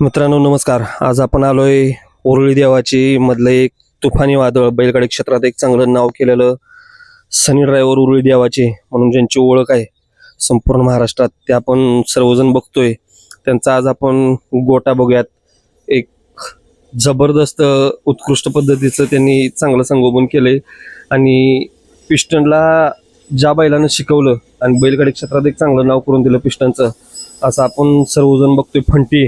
मित्रांनो नमस्कार. आज आपण आलोय ओरळी देवाची मधलं एक तुफानी वादळ. बैलगाडी क्षेत्रात एक चांगलं नाव केलेलं सनी ड्रायव्हर उरुळी देवाचे. म्हणून ज्यांची ओळख आहे संपूर्ण महाराष्ट्रात ते आपण सर्वजण बघतोय. त्यांचा आज आपण गोटा बघूयात. एक जबरदस्त उत्कृष्ट पद्धतीचं त्यांनी चांगलं संगोपन केलंय. आणि पिस्टनला ज्या बैलानं शिकवलं आणि बैलगाडी क्षेत्रात एक चांगलं नाव करून दिलं पिस्टनचं असं आपण सर्वजण बघतोय. फंटी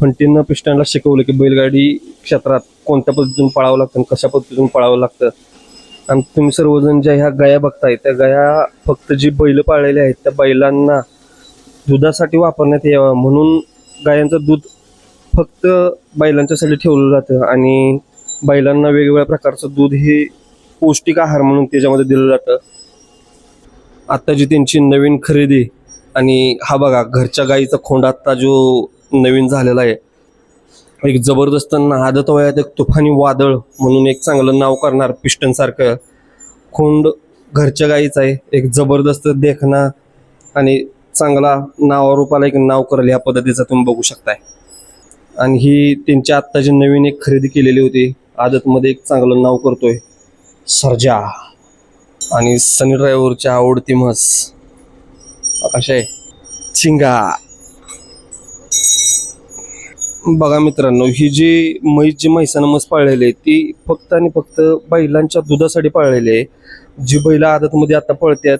फंटीनं पिस्टनला शिकवलं की बैलगाडी क्षेत्रात कोणत्या पद्धतीतून पळावं लागतं आणि कशा पद्धतीतून पळावं लागतं. आणि तुम्ही सर्वजण ज्या ह्या गाया बघताय त्या गाया फक्त जी बैल पाळलेली आहेत त्या बैलांना दुधासाठी वापरण्यात यावं. म्हणून गायांचं दूध फक्त बैलांच्यासाठी ठेवलं जातं आणि बैलांना वेगवेगळ्या प्रकारचं दूध हे पौष्टिक आहार म्हणून त्याच्यामध्ये दिलं जातं. आत्ताची त्यांची नवीन खरेदी आणि हा बघा घरच्या गाईचा खोंड आत्ता जो नवीन झालेला आहे. एक जबरदस्त नादत वयात एक तुफानी वादळ म्हणून एक चांगलं नाव करणार पिष्टनसारखं खोंड घरच्या गाईच आहे. एक जबरदस्त देखणा आणि चांगला नावारूपाला एक नाव करेल या पद्धतीचा तुम्ही बघू शकताय. आणि ही त्यांची आत्ताची नवीन एक खरेदी केलेली होती आदतमध्ये एक चांगलं नाव करतोय सर्जा. आणि सनी ड्रायव्हरच्या आवडती म्हस. आकाश आहे चिंगा बघा मित्रांनो ही जी म्हैस जी म्हैसानं म्हस पाळलेली आहे ती फक्त आणि फक्त बैलांच्या दुधासाठी पाळलेली आहे. जी बैल आदतमध्ये आता पळतात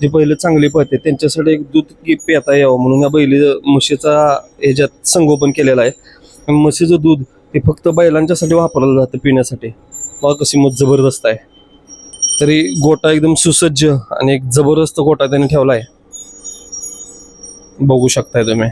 जी बैल चांगली पळतात त्यांच्यासाठी एक दूध की पेता यावं म्हणून या बैल म्हशीचा ह्याच्यात संगोपन केलेलं आहे. आणि म्हशीचं दूध हे फक्त बैलांच्यासाठी वापरलं जातं पिण्यासाठी. बघा कशी मत जबरदस्त आहे. तरी गोटा एकदम सुसज्ज आणि एक जबरदस्त गोटा त्याने ठेवला आहे. बघू शकताय तुम्ही.